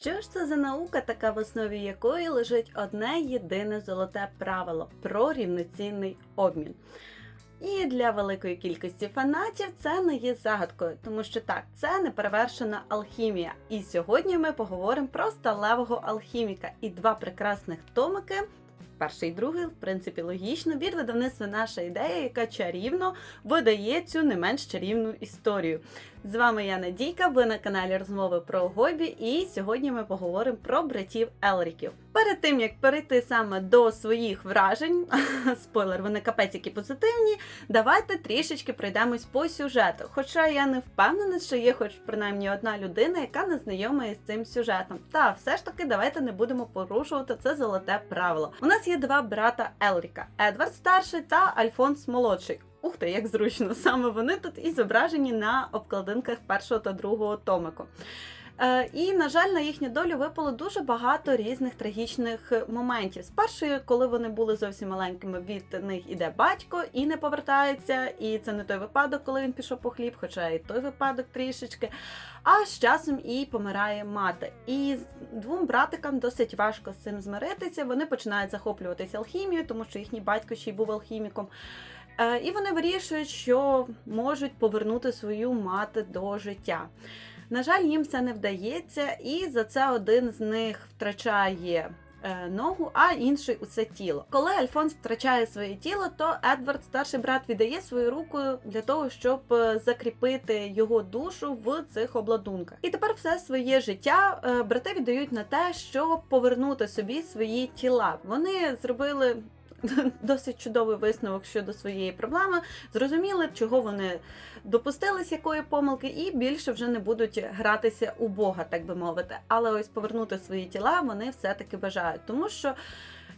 Що ж це за наука, така в основі якої лежить одне єдине золоте правило про рівноцінний обмін? І для великої кількості фанатів це не є загадкою, тому що так, це неперевершена алхімія. І сьогодні ми поговоримо про сталевого алхіміка і два прекрасних томики. Перший і другий, в принципі, логічно, від видавництва наша ідея, яка чарівно видає цю не менш чарівну історію. З вами я Надійка, ви на каналі Розмови про Гобі, і сьогодні ми поговоримо про братів Елріків. Перед тим як перейти саме до своїх вражень, спойлер, вони капець які позитивні. Давайте трішечки пройдемось по сюжету. Хоча я не впевнена, що є хоч принаймні одна людина, яка не знайома із цим сюжетом. Та все ж таки, давайте не будемо порушувати це золоте правило. У нас є два брата Елріка: Едвард старший та Альфонс молодший. Ух ти, як зручно! Саме вони тут і зображені на обкладинках першого та другого томику. Е, І, на жаль, на їхню долю випало дуже багато різних трагічних моментів. Спершу, коли вони були зовсім маленькими, від них іде батько і не повертається. І це не той випадок, коли він пішов по хліб, хоча і той випадок трішечки. А з часом і помирає мати. І двом братикам досить важко з цим змиритися. Вони починають захоплюватися алхімією, тому що їхній батько ще й був алхіміком. Е, І вони вирішують, що можуть повернути свою мати до життя. На жаль, їм це не вдається, і за це один з них втрачає е, ногу, а інший усе тіло. Коли Альфонс втрачає своє тіло, то Едвард, старший брат, віддає свою руку для того, щоб е, закріпити його душу в цих обладунках. І тепер все своє життя брати віддають на те, щоб повернути собі свої тіла. Вони зробили. Досить чудовий висновок щодо своєї проблеми. Зрозуміли, чого вони допустились якої помилки, і більше вже не будуть гратися у Бога, так би мовити. Але ось повернути свої тіла вони все-таки бажають. Тому що,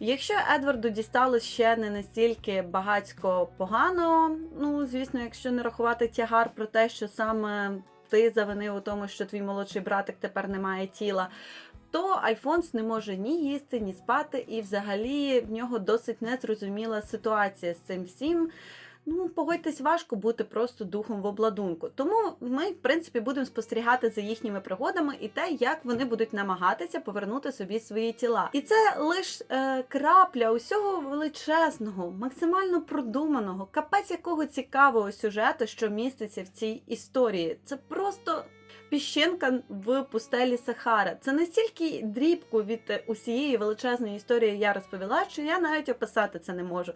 якщо Едварду дісталось ще не настільки багацько погано, ну звісно, якщо не рахувати тягар про те, що саме ти завинив у тому, що твій молодший братик тепер не має тіла. То Альфонс не може ні їсти, ні спати, і взагалі в нього досить незрозуміла ситуація з цим всім. Ну, погодьтесь, важко бути просто духом в обладунку. Тому ми, в принципі, будемо спостерігати за їхніми пригодами і те, як вони будуть намагатися повернути собі свої тіла. І це лише е, крапля усього величезного, максимально продуманого, капець якого цікавого сюжету, що міститься в цій історії. Це просто. Піщинка в пустелі Сахара. Це настільки дрібку від усієї величезної історії я розповіла, що я навіть описати це не можу.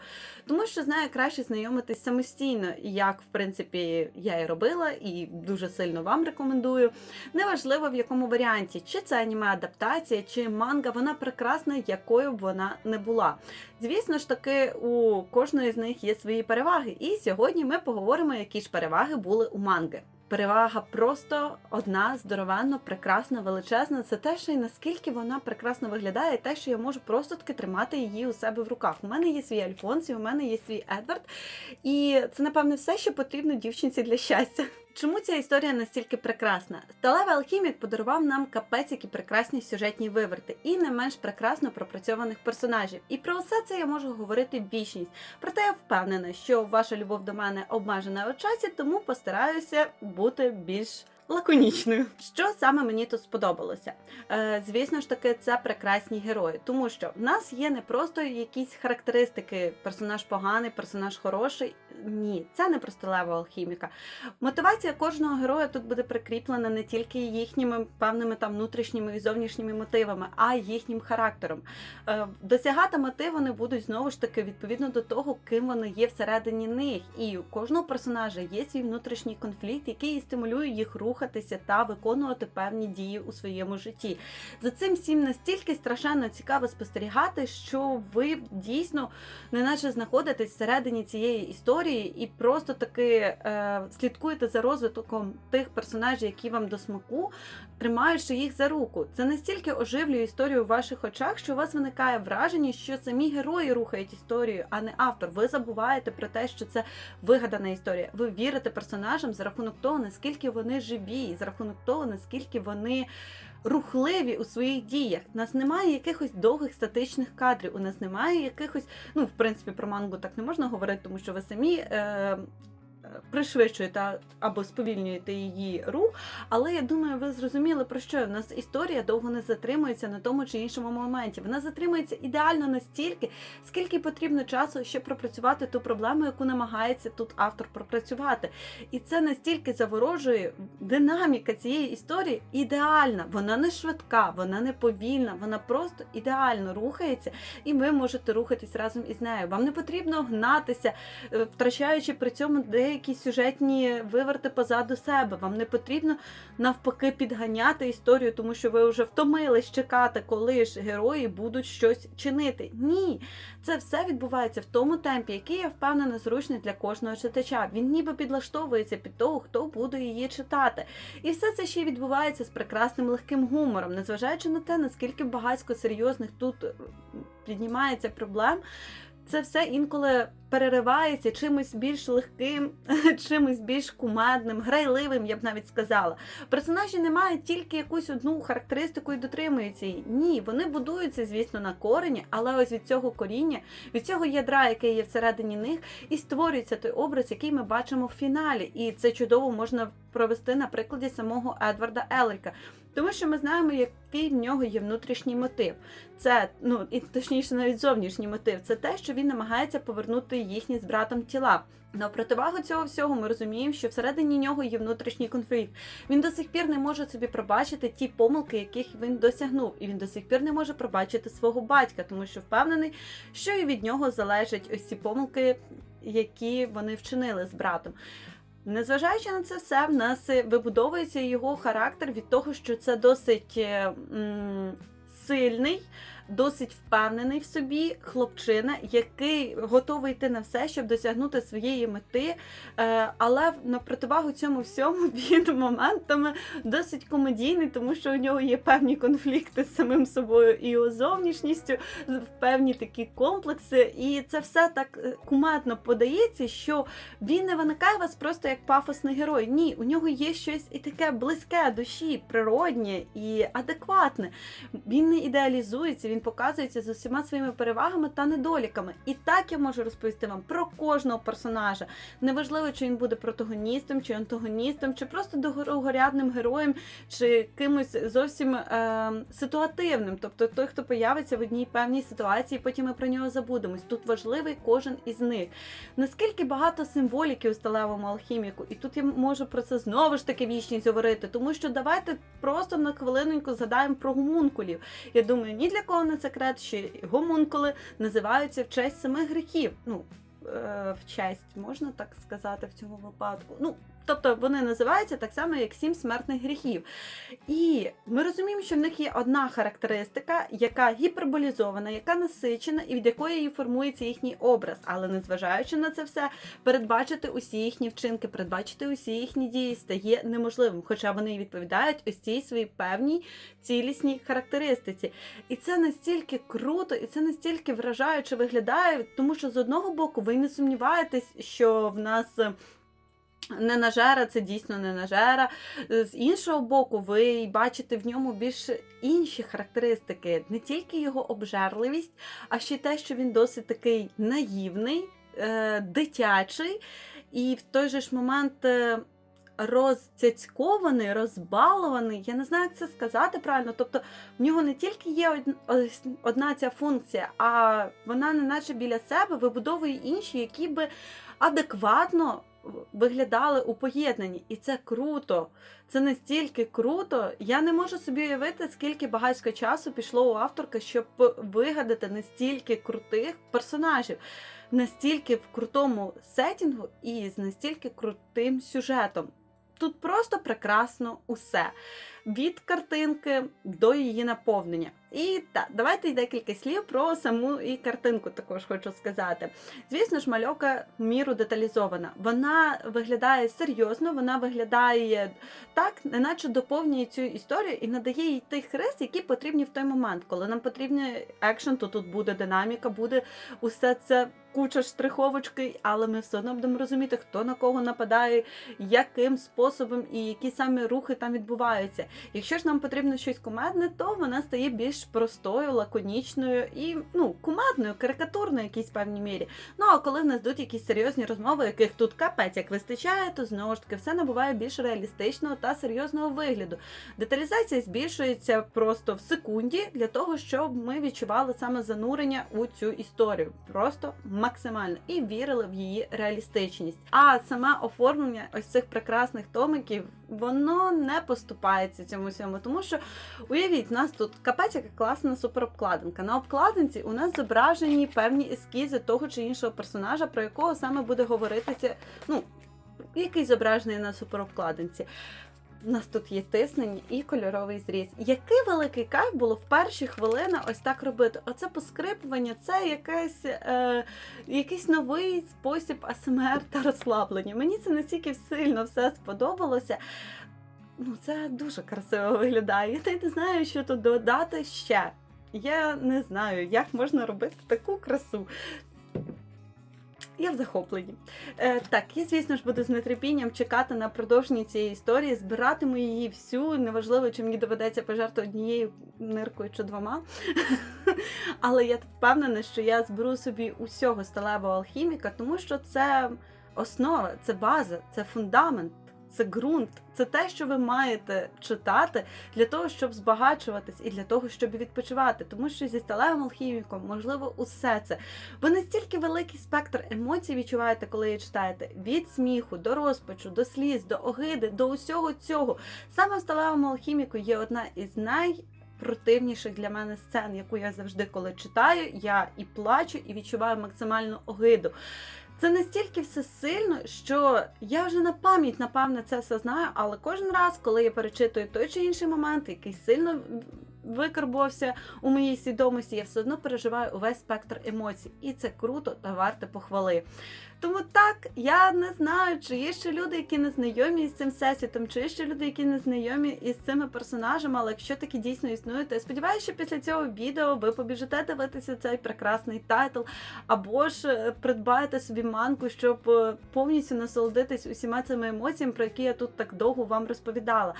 Тому що знаю краще знайомитись самостійно, як в принципі я і робила, і дуже сильно вам рекомендую. Неважливо в якому варіанті, чи це аніме адаптація, чи манга, вона прекрасна, якою б вона не була. Звісно ж таки, у кожної з них є свої переваги. І сьогодні ми поговоримо, які ж переваги були у манги. Перевага просто одна, здоровенно, прекрасна, величезна. Це те, що й наскільки вона прекрасно виглядає, і те, що я можу просто таки тримати її у себе в руках. У мене є свій Альфонс, і у мене є свій Едвард. І це, напевне, все, що потрібно дівчинці для щастя. Чому ця історія настільки прекрасна? Сталевий алхімік подарував нам капець, які прекрасні сюжетні виверти, і не менш прекрасно пропрацьованих персонажів. І про все це я можу говорити вічність. Проте я впевнена, що ваша любов до мене обмежена у часі, тому постараюся бути більш. Лаконічною, що саме мені тут сподобалося? Е, Звісно ж таки, це прекрасні герої, тому що в нас є не просто якісь характеристики: персонаж поганий, персонаж хороший. Ні, це не просто лева алхіміка. Мотивація кожного героя тут буде прикріплена не тільки їхніми певними там внутрішніми і зовнішніми мотивами, а й їхнім характером. Е, Досягати мети вони будуть знову ж таки відповідно до того, ким вони є всередині них. І у кожного персонажа є свій внутрішній конфлікт, який стимулює їх рухатися та виконувати певні дії у своєму житті. За цим всім настільки страшенно цікаво спостерігати, що ви дійсно неначе знаходитесь всередині цієї історії і просто таки е, слідкуєте за розвитком тих персонажів, які вам до смаку, тримаючи їх за руку. Це настільки оживлює історію в ваших очах, що у вас виникає враження, що самі герої рухають історію, а не автор. Ви забуваєте про те, що це вигадана історія. Ви вірите персонажам за рахунок того, наскільки вони живі, і за рахунок того, наскільки вони рухливі у своїх діях. У нас немає якихось довгих статичних кадрів. У нас немає якихось, ну в принципі, про мангу так не можна говорити, тому що ви самі. Е- пришвидшуєте або сповільнюєте її рух. Але я думаю, ви зрозуміли про що. У нас історія довго не затримується на тому чи іншому моменті. Вона затримується ідеально настільки, скільки потрібно часу, щоб пропрацювати ту проблему, яку намагається тут автор пропрацювати. І це настільки заворожує динаміка цієї історії ідеальна. Вона не швидка, вона не повільна, вона просто ідеально рухається, і ви можете рухатись разом із нею. Вам не потрібно гнатися, е, втрачаючи при цьому деякі сюжетні виверти позаду себе. Вам не потрібно навпаки підганяти історію, тому що ви вже втомились чекати, коли ж герої будуть щось чинити. Ні, це все відбувається в тому темпі, який я впевнена зручний для кожного читача. Він ніби підлаштовується під того, хто буде її читати. І все це ще відбувається з прекрасним легким гумором, незважаючи на те, наскільки багатько серйозних тут е, піднімається проблем. Це все інколи переривається чимось більш легким, чимось більш кумедним, грайливим, я б навіть сказала. Персонажі не мають тільки якусь одну характеристику і дотримуються її. Ні, вони будуються, звісно, на корені, але ось від цього коріння, від цього ядра, яке є всередині них, і створюється той образ, який ми бачимо в фіналі. І це чудово можна провести на прикладі самого Едварда Елріка. Тому що ми знаємо, який в нього є внутрішній мотив. Це, ну і точніше, навіть зовнішній мотив. Це те, що він намагається повернути їхні з братом тіла. На противагу цього всього ми розуміємо, що всередині нього є внутрішній конфлікт. Він до сих пір не може собі пробачити ті помилки, яких він досягнув, і він до сих пір не може пробачити свого батька, тому що впевнений, що і від нього залежать ось ці помилки, які вони вчинили з братом. Незважаючи на це все, в нас е, вибудовується його характер від того, що це досить е, м, сильний, досить впевнений в собі хлопчина, який готовий йти на все, щоб досягнути своєї мети. Е, але на противагу цьому всьому він моментами досить комедійний, тому що у нього є певні конфлікти з самим собою і його зовнішністю, певні такі комплекси. І це все так е, кумедно подається, що він не виникає вас просто як пафосний герой. Ні, у нього є щось і таке близьке душі, природнє і адекватне. Він не ідеалізується, він показується з усіма своїми перевагами та недоліками. І так я можу розповісти вам про кожного персонажа. Неважливо, чи він буде протагоністом, чи антагоністом, чи просто другорядним героєм, чи кимось зовсім е, ситуативним. Тобто той, хто появиться в одній певній ситуації, потім ми про нього забудемось. Тут важливий кожен із них. Наскільки багато символіки у сталевому алхіміку, і тут я можу про це знову ж таки вічність говорити, тому що давайте просто на хвилиноньку згадаємо про гомункулів. Я думаю, ні для кого не секрет, що гомункули називаються в честь самих гріхів. Ну, е, в честь, можна так сказати в цьому випадку. Ну, тобто вони називаються так само, як сім смертних гріхів. І ми розуміємо, що в них є одна характеристика, яка гіперболізована, яка насичена, і від якої її формується їхній образ. Але незважаючи на це все, передбачити усі їхні вчинки, передбачити усі їхні дії стає неможливим, хоча вони відповідають ось цій своїй певній цілісній характеристиці. І це настільки круто, і це настільки вражаюче виглядає, тому що з одного боку ви не сумніваєтесь, що в нас. Ненажера це дійсно ненажера. З іншого боку, ви бачите в ньому більш інші характеристики, не тільки його обжерливість, а ще й те, що він досить такий наївний, е, дитячий, і в той же ж момент е, розцяцькований, розбалований. Я не знаю, як це сказати правильно. Тобто в нього не тільки є одна ця функція, а вона, неначе біля себе, вибудовує інші, які би адекватно виглядали у поєднанні. І це круто. Це настільки круто. Я не можу собі уявити, скільки багатько часу пішло у авторки, щоб вигадати настільки крутих персонажів, настільки в крутому сетінгу і з настільки крутим сюжетом. Тут просто прекрасно усе. Від картинки до її наповнення. І так, давайте декілька слів про саму і картинку також хочу сказати. Звісно ж, мальовка в міру деталізована. Вона виглядає серйозно, вона виглядає так, неначе доповнює цю історію і надає їй тих рис, які потрібні в той момент. Коли нам потрібний екшен, то тут буде динаміка, буде усе це куча штриховочки, але ми все одно будемо розуміти, хто на кого нападає, яким способом і які саме рухи там відбуваються. Якщо ж нам потрібно щось кумедне, то вона стає більш простою, лаконічною і ну, кумедною, карикатурною якійсь певній мірі. Ну а коли в нас йдуть якісь серйозні розмови, яких тут капець як вистачає, то знову ж таки все набуває більш реалістичного та серйозного вигляду. Деталізація збільшується просто в секунді для того, щоб ми відчували саме занурення у цю історію, просто максимально і вірили в її реалістичність. А саме оформлення ось цих прекрасних томиків воно не поступається цьому всьому, тому що уявіть, у нас тут капець, яка класна суперобкладинка. На обкладинці у нас зображені певні ескізи того чи іншого персонажа, про якого саме буде говоритися, ну який зображений на суперобкладинці. У нас тут є тиснення і кольоровий зріз. Який великий кайф було в перші хвилини ось так робити. Оце поскрипування, це якесь, е, якийсь новий спосіб АСМР та розслаблення. Мені це настільки сильно все сподобалося. Ну, це дуже красиво виглядає. Я не знаю, що тут додати ще. Я не знаю, як можна робити таку красу. Я в захопленні. Е, так, я, звісно ж, буду з нетерпінням чекати на продовження цієї історії, збиратиму її всю. Неважливо, чи мені доведеться пожертвувати однією ниркою чи двома. Але я впевнена, що я зберу собі усього сталевого алхіміка, тому що це основа, це база, це фундамент. Це ґрунт, це те, що ви маєте читати для того, щоб збагачуватись, і для того, щоб відпочивати. Тому що зі сталевим алхіміком можливо усе це. Ви настільки великий спектр емоцій відчуваєте, коли її читаєте: від сміху до розпачу, до сліз, до огиди, до усього цього. Саме в сталевому алхіміку є одна із найпротивніших для мене сцен, яку я завжди, коли читаю, я і плачу, і відчуваю максимальну огиду. Це настільки все сильно, що я вже на пам'ять, напевне, це все знаю, але кожен раз, коли я перечитую той чи інший момент, який сильно викарбувався у моїй свідомості, я все одно переживаю увесь спектр емоцій. І це круто та варте похвали. Тому так, я не знаю, чи є ще люди, які не знайомі з цим всесвітом, чи є ще люди, які не знайомі із цими персонажами, але якщо такі дійсно існують, то я сподіваюся, що після цього відео ви побіжите дивитися цей прекрасний тайтл, або ж е, придбаєте собі манку, щоб е, повністю насолодитись усіма цими емоціями, про які я тут так довго вам розповідала.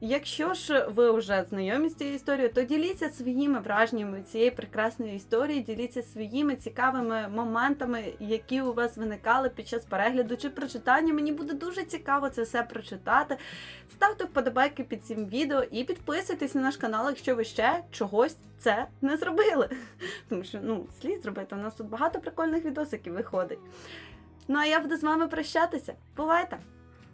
Якщо ж ви вже знайомі з цією історією, то діліться своїми враженнями цієї прекрасної історії, діліться своїми цікавими моментами, які у вас виникали під час перегляду чи прочитання. Мені буде дуже цікаво це все прочитати. Ставте вподобайки під цим відео і підписуйтесь на наш канал, якщо ви ще чогось це не зробили. Тому що ну слід зробити. У нас тут багато прикольних відосиків виходить. Ну а я буду з вами прощатися. Бувайте!